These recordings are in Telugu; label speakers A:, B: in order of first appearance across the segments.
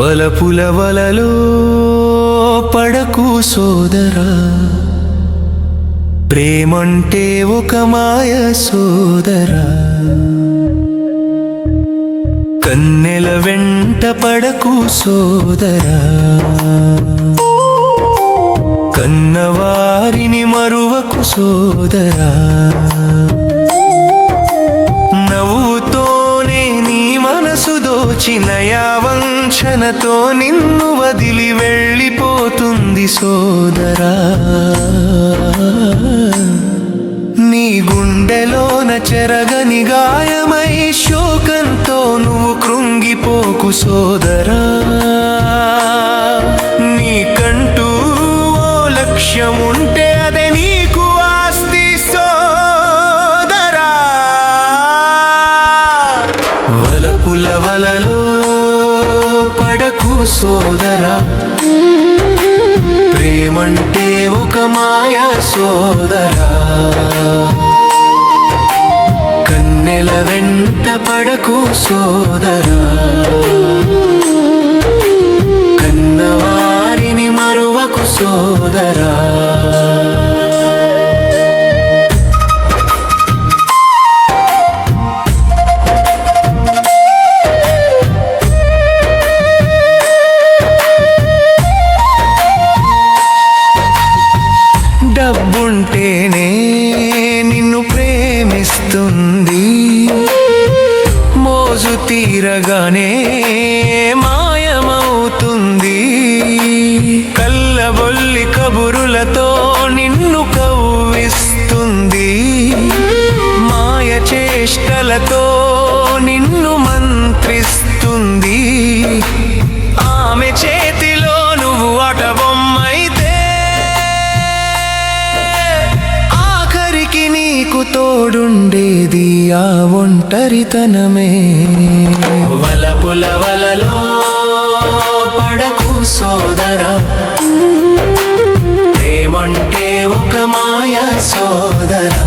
A: వలపుల వలలో పడకు సోదరా. ప్రేమంటే ఒక మాయ సోదరా. కన్నెల వెంట పడకు సోదరా. కన్నవారిని మరువకు సోదరా. మనసు దోచిన యావంచనతో నిన్ను వదిలి వెళ్ళిపోతుంది సోదరా. నీ గుండెలోన చెరగని గాయమై శోకంతో నువ్వు కృంగిపోకు సోదరా. సోదరా. ప్రేమంటే ఒక మాయ సోదరా. కన్నెల వెంట పడకు సోదరా. కన్నవారిని మరువకు సోదరా. ఉంటేనే నిన్ను ప్రేమిస్తుంది. మోజు తీరగానే మాయమవుతుంది. కళ్ళబొల్లి కబురులతో తోడుండేది ఆ ఒంటరితనమే. వలపుల వలలో పడకు సోదరా. ప్రేమంటే ఒక మాయ సోదరా.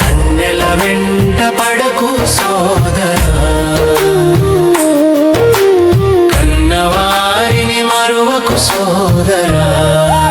A: కన్నెల వెంట పడకు సోదరా. కన్నవారిని మరువకు సోదరా.